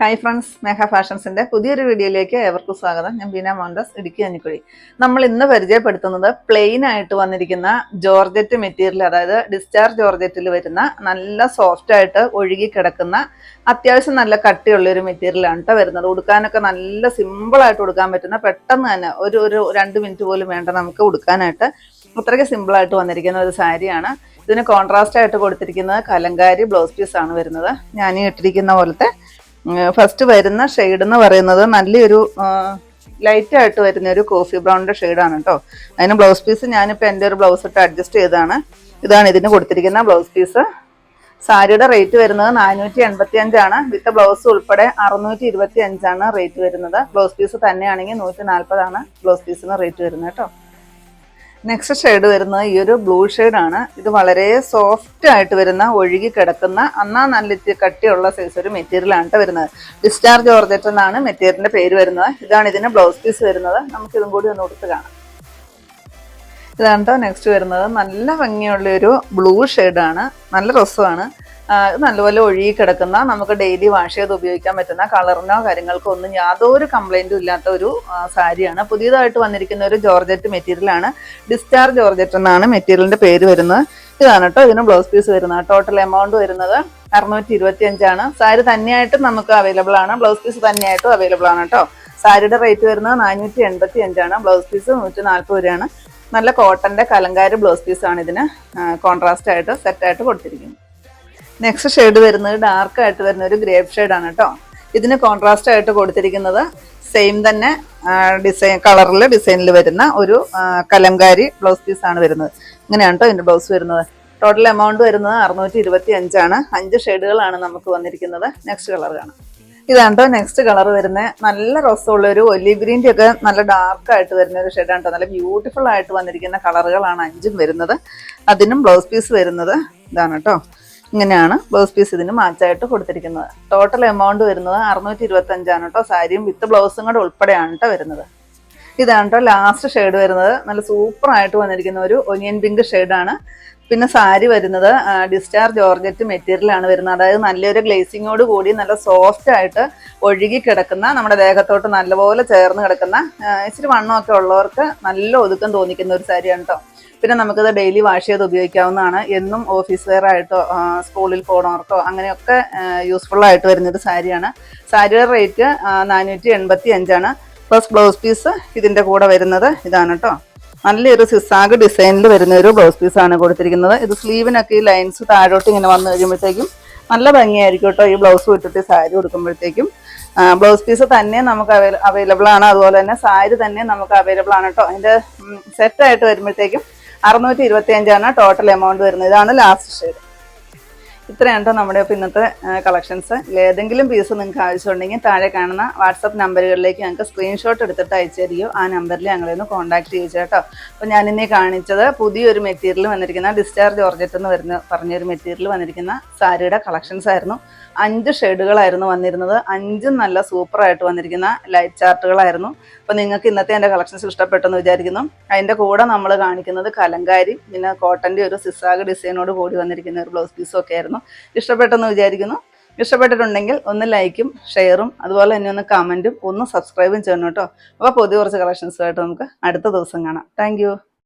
Hi friends മേഘ ഫാഷൻസിന്റെ പുതിയൊരു വീഡിയോയിലേക്ക് ഏവർക്കും സ്വാഗതം. ഞാൻ ബീന മോഹൻദാസ് ഇടുക്കി അഞ്ഞിക്കുഴി. നമ്മൾ ഇന്ന് പരിചയപ്പെടുത്തുന്നത് പ്ലെയിൻ ആയിട്ട് വന്നിരിക്കുന്ന ജോർജറ്റ് മെറ്റീരിയൽ അതായത് ഡിസ്ചാർജ് ജോർജറ്റിൽ വരുന്ന നല്ല സോഫ്റ്റ് ആയിട്ട് ഒഴുകി കിടക്കുന്ന അത്യാവശ്യം നല്ല കട്ടിയുള്ള ഒരു മെറ്റീരിയലാണ് കേട്ടോ വരുന്നത്. ഉടുക്കാനൊക്കെ നല്ല സിമ്പിളായിട്ട് ഉടുക്കാൻ പറ്റുന്ന പെട്ടെന്ന് തന്നെ ഒരു ഒരു രണ്ട് മിനിറ്റ് പോലും വേണ്ട നമുക്ക് ഉടുക്കാനായിട്ട് അത്രയ്ക്ക് സിമ്പിളായിട്ട് വന്നിരിക്കുന്ന ഒരു സാരിയാണ് ഇതിന് കോൺട്രാസ്റ്റ് ആയിട്ട് കൊടുത്തിരിക്കുന്നത് കലങ്കാരി ബ്ലൗസ് പീസ് ആണ് വരുന്നത്. ഞാൻ ഇട്ടിരിക്കുന്ന പോലത്തെ ഫസ്റ്റ് വരുന്ന ഷെയ്ഡ് എന്ന് പറയുന്നത് നല്ലൊരു ലൈറ്റ് ആയിട്ട് വരുന്ന ഒരു കോഫി ബ്രൗണിന്റെ ഷെയ്ഡാണ് കേട്ടോ അതിന് ബ്ലൗസ് പീസ് ഞാനിപ്പോൾ എന്റെ ഒരു ബ്ലൗസ് ഇട്ട് അഡ്ജസ്റ്റ് ചെയ്താണ് ഇതാണ് ഇതിന് കൊടുത്തിരിക്കുന്ന ബ്ലൗസ് പീസ് സാരിയുടെ റേറ്റ് വരുന്നത് നാനൂറ്റി എൺപത്തി അഞ്ചാണ് വിത്ത് ബ്ലൗസ് ഉൾപ്പെടെ അറുന്നൂറ്റി ഇരുപത്തി അഞ്ചാണ് റേറ്റ് വരുന്നത്. ബ്ലൗസ് പീസ് തന്നെയാണെങ്കിൽ നൂറ്റി നാൽപ്പതാണ് ബ്ലൗസ് പീസിന് റേറ്റ് വരുന്നത് കേട്ടോ നെക്സ്റ്റ് ഷെയ്ഡ് വരുന്നത് ഈ ഒരു ബ്ലൂ ആണ്. ഇത് വളരെ സോഫ്റ്റ് ആയിട്ട് വരുന്ന ഒഴുകി കിടക്കുന്ന അന്നാ നല്ല കട്ടിയുള്ള സൈസ് ഒരു ട്ടോ വരുന്നത്. ഡിസ്ചാർജ് ഓർജറ്റ് എന്നാണ് മെറ്റീരിയലിന്റെ പേര് വരുന്നത്. ഇതാണ് ഇതിന് ബ്ലൗസ് പീസ് വരുന്നത്. നമുക്ക് ഇതും കൂടി ഒന്ന് കൊടുത്ത് കാണാം. ഇതാണ് നെക്സ്റ്റ് വരുന്നത്. നല്ല ഭംഗിയുള്ള ഒരു ബ്ലൂ ആണ്. നല്ല രസമാണ്. നല്ലപോലെ ഒഴുകി കിടക്കുന്ന നമുക്ക് ഡെയിലി വാഷ് ചെയ്ത് ഉപയോഗിക്കാൻ പറ്റുന്ന കളറിനോ കാര്യങ്ങൾക്കോ ഒന്നും യാതൊരു കംപ്ലൈന്റും ഇല്ലാത്ത ഒരു സാരിയാണ്. പുതിയതായിട്ട് വന്നിരിക്കുന്ന ഒരു ജോർജറ്റ് മെറ്റീരിയൽ ആണ്. ഡിസ്ചാർജ് ജോർജറ്റ് എന്നാണ് മെറ്റീരിയലിന്റെ പേര് വരുന്നത്. ഇതാണ് കേട്ടോ ഇതിന് ബ്ലൗസ് പീസ് വരുന്നത്. ടോട്ടൽ എമൗണ്ട് വരുന്നത് അറുന്നൂറ്റി ഇരുപത്തി അഞ്ചാണ് സാരി തന്നെയായിട്ടും നമുക്ക് അവൈലബിൾ ആണ്. ബ്ലൗസ് പീസ് തന്നെയായിട്ടും അവൈലബിൾ ആണ് കേട്ടോ. സാരിയുടെ റേറ്റ് വരുന്നത് നാനൂറ്റി എൺപത്തി അഞ്ചാണ് ബ്ലൗസ് പീസ് നൂറ്റി നാൽപ്പത് രൂപയാണ്. നല്ല കോട്ടന്റെ കലങ്കാരി ബ്ലൗസ് പീസ് ആണ് ഇതിന് കോൺട്രാസ്റ്റ് ആയിട്ട് സെറ്റ് ആയിട്ട് കൊടുത്തിരിക്കുന്നത്. നെക്സ്റ്റ് ഷെയ്ഡ് വരുന്നത് ഡാർക്ക് ആയിട്ട് വരുന്ന ഒരു ഗ്രേപ്പ് ആണ് കേട്ടോ ഇതിന് കോൺട്രാസ്റ്റ് ആയിട്ട് കൊടുത്തിരിക്കുന്നത് സെയിം തന്നെ ഡിസൈൻ കളറിൽ ഡിസൈനിൽ വരുന്ന ഒരു കലംകാരി ബ്ലൗസ് പീസ് ആണ് വരുന്നത്. ഇങ്ങനെയാണ് കേട്ടോ ഇതിന്റെ ബ്ലൗസ് വരുന്നത്. ടോട്ടൽ എമൗണ്ട് വരുന്നത് അറുന്നൂറ്റി ഇരുപത്തി അഞ്ചാണ് അഞ്ച് ഷെയ്ഡുകളാണ് നമുക്ക് വന്നിരിക്കുന്നത്. നെക്സ്റ്റ് കളർ കാണാം. ഇതാണ് കേട്ടോ നെക്സ്റ്റ് കളർ വരുന്നത് നല്ല രസമുള്ള ഒരു ഒലിവ് ഗ്രീന്റെ ഒക്കെ നല്ല ഡാർക്ക് ആയിട്ട് വരുന്ന ഒരു ഷെയ്ഡാണ് കേട്ടോ നല്ല ബ്യൂട്ടിഫുൾ ആയിട്ട് വന്നിരിക്കുന്ന കളറുകളാണ് അഞ്ചും വരുന്നത്. അതിനും ബ്ലൗസ് പീസ് വരുന്നത്. ഇതാണ് കേട്ടോ ഇങ്ങനെയാണ് ബ്ലൗസ് പീസ് ഇതിന് മാച്ചായിട്ട് കൊടുത്തിരിക്കുന്നത്. ടോട്ടൽ എമൗണ്ട് വരുന്നത് അറുന്നൂറ്റി ഇരുപത്തി അഞ്ചാണ് കേട്ടോ. സാരിയും വിത്ത് ബ്ലൗസും കൂടെ ഉൾപ്പെടെയാണ് കേട്ടോ വരുന്നത്. ഇതാണ് കേട്ടോ ലാസ്റ്റ് ഷെയ്ഡ് വരുന്നത്. നല്ല സൂപ്പറായിട്ട് വന്നിരിക്കുന്ന ഒരു ഒനിയൻ പിങ്ക് ഷെയ്ഡാണ് പിന്നെ സാരി വരുന്നത് ഡിസ്ചാർജ് ജോർജറ്റ് മെറ്റീരിയൽ ആണ് വരുന്നത്. അതായത് നല്ലൊരു ഗ്ലേസിങ്ങോട് കൂടി നല്ല സോഫ്റ്റ് ആയിട്ട് ഒഴുകി കിടക്കുന്ന നമ്മുടെ ദേഹത്തോട്ട് നല്ലപോലെ ചേർന്ന് കിടക്കുന്ന ഇച്ചിരി വണ്ണമൊക്കെ ഉള്ളവർക്ക് നല്ല ഒതുക്കം തോന്നിക്കുന്ന ഒരു സാരിയാണ് കേട്ടോ പിന്നെ നമുക്കത് ഡെയിലി വാഷ് ചെയ്ത് ഉപയോഗിക്കാവുന്നതാണ്. എന്നും ഓഫീസ് വെയർ ആയിട്ടോ സ്കൂളിൽ പോകണവർക്കോ അങ്ങനെയൊക്കെ യൂസ്ഫുൾ ആയിട്ട് വരുന്നൊരു സാരിയാണ്. സാരിയുടെ റേറ്റ് നാനൂറ്റി എൺപത്തി അഞ്ചാണ് പ്ലസ് ബ്ലൗസ് പീസ് ഇതിന്റെ കൂടെ വരുന്നത് ഇതാണ് കേട്ടോ നല്ലൊരു സിസാഗ് ഡിസൈനിൽ വരുന്ന ഒരു ബ്ലൗസ് പീസാണ് കൊടുത്തിരിക്കുന്നത്. ഇത് സ്ലീവിനൊക്കെ ഈ ലൈൻസ് താഴോട്ട് ഇങ്ങനെ വന്നു കഴിയുമ്പോഴത്തേക്കും നല്ല ഭംഗിയായിരിക്കും കേട്ടോ ഈ ബ്ലൗസ് വിട്ടിട്ട് സാരി കൊടുക്കുമ്പോഴത്തേക്കും ബ്ലൗസ് പീസ് തന്നെ നമുക്ക് അവൈലബിൾ ആണ്. അതുപോലെ തന്നെ സാരി തന്നെ നമുക്ക് അവൈലബിൾ ആണ് കേട്ടോ അതിന്റെ സെറ്റ് ആയിട്ട് വരുമ്പോഴത്തേക്കും അറുന്നൂറ്റി ഇരുപത്തി അഞ്ചാണ് ടോട്ടൽ എമൗണ്ട് വരുന്നത്. ഇതാണ് ലാസ്റ്റ് ഷെയ്ഡ് ഇത്രയാണ് കേട്ടോ നമ്മുടെ ഇപ്പോൾ ഇന്നത്തെ കളക്ഷൻസ് ഏതെങ്കിലും പീസ് നിങ്ങൾക്ക് ആവശ്യമുണ്ടെങ്കിൽ താഴെ കാണുന്ന വാട്സപ്പ് നമ്പറുകളിലേക്ക് ഞങ്ങൾക്ക് സ്ക്രീൻഷോട്ട് എടുത്തിട്ട് അയച്ചു തരികയോ ആ നമ്പറിൽ ഞങ്ങളെ ഒന്ന് കോൺടാക്ട് ചെയ്യിച്ചു കേട്ടോ അപ്പോൾ ഞാനിന്നെ കാണിച്ചത് പുതിയൊരു മെറ്റീരിയൽ വന്നിരിക്കുന്ന ഡിസ്ചാർജ് ഓർജറ്റ് എന്ന് വരുന്ന പറഞ്ഞൊരു മെറ്റീരിയൽ വന്നിരിക്കുന്ന സാരിയുടെ കളക്ഷൻസ് ആയിരുന്നു. അഞ്ച് ഷെയ്ഡുകളായിരുന്നു വന്നിരുന്നത്. അഞ്ചും നല്ല സൂപ്പറായിട്ട് വന്നിരിക്കുന്ന ലൈറ്റ് ചാർട്ടുകളായിരുന്നു അപ്പോൾ നിങ്ങൾക്ക് ഇന്നത്തെ എന്റെ കളക്ഷൻസ് ഇഷ്ടപ്പെട്ടെന്ന് വിചാരിക്കുന്നു. അതിന്റെ കൂടെ നമ്മൾ കാണിക്കുന്നത് കലങ്കാരി പിന്നെ കോട്ടന്റെ ഒരു സിസാഗ് ഡിസൈനോട് കൂടി വന്നിരിക്കുന്ന ഒരു ബ്ലൗസ് പീസും ഒക്കെ ആയിരുന്നു. ഇഷ്ടപ്പെട്ടെന്ന് വിചാരിക്കുന്നു. ഇഷ്ടപ്പെട്ടിട്ടുണ്ടെങ്കിൽ ഒന്ന് ലൈക്കും ഷെയറും അതുപോലെ തന്നെ ഒന്ന് കമന്റും ഒന്ന് സബ്സ്ക്രൈബും ചെയ്യണം കേട്ടോ. അപ്പോൾ പുതിയ കുറച്ച് കളക്ഷൻസുമായിട്ട് നമുക്ക് അടുത്ത ദിവസം കാണാം. താങ്ക്